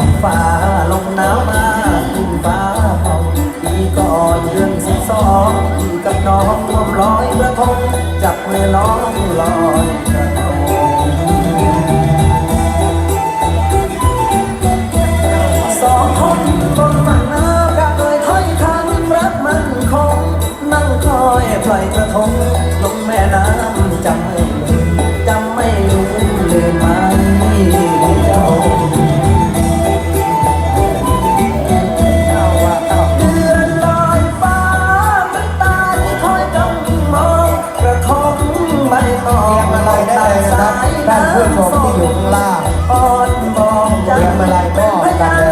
ท้องฟ้าลมหนาวมาคุ้นฟ้าพองปีก่อนเดือนสิบสองกับน้องร่วมร้อยประทงจับมือน้องลอยกระทงสองคนบนหน้ำกระเอยถอยคำรักมันคงนั่งคอยปล่อยกระทง งมาลัยได้เลยนะครับท่านผู้ชมที่อยู่ข้างล่างเตรียงมาลัยก็กันเลย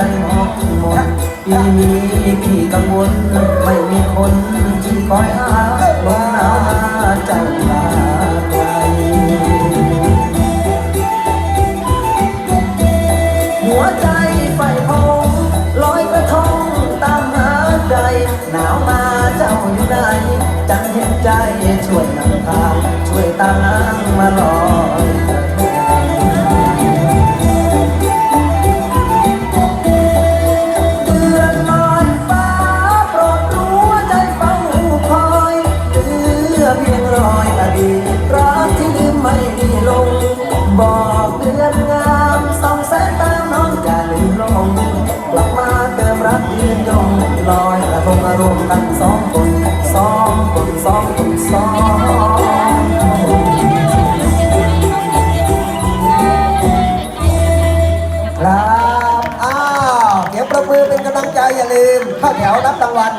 ใจมองมนปีนี้พี่กังวลไม่มีคนที่คอยหาลงนาเจ้าลาไกลหัวใจไฟพองลอยกระทงตามหาใจ หนาวมาเจ้าอยู่ไหนจังเห็นใจช่วยนำทางช่วยตามนางมาลอ อยอยอดีตรักที่ลืมไม่มีลง บอกเดือนงามสองแสงตามน้องจะลืมลงกลับมาเติมรักยืนยงลอยกระทงอารมณ์กันสองคนสองคนสองคนสองครับ อ้าว เดี๋ยวประมือเป็นกำลังใจอย่าลืมเข้าแถวรับรางวัล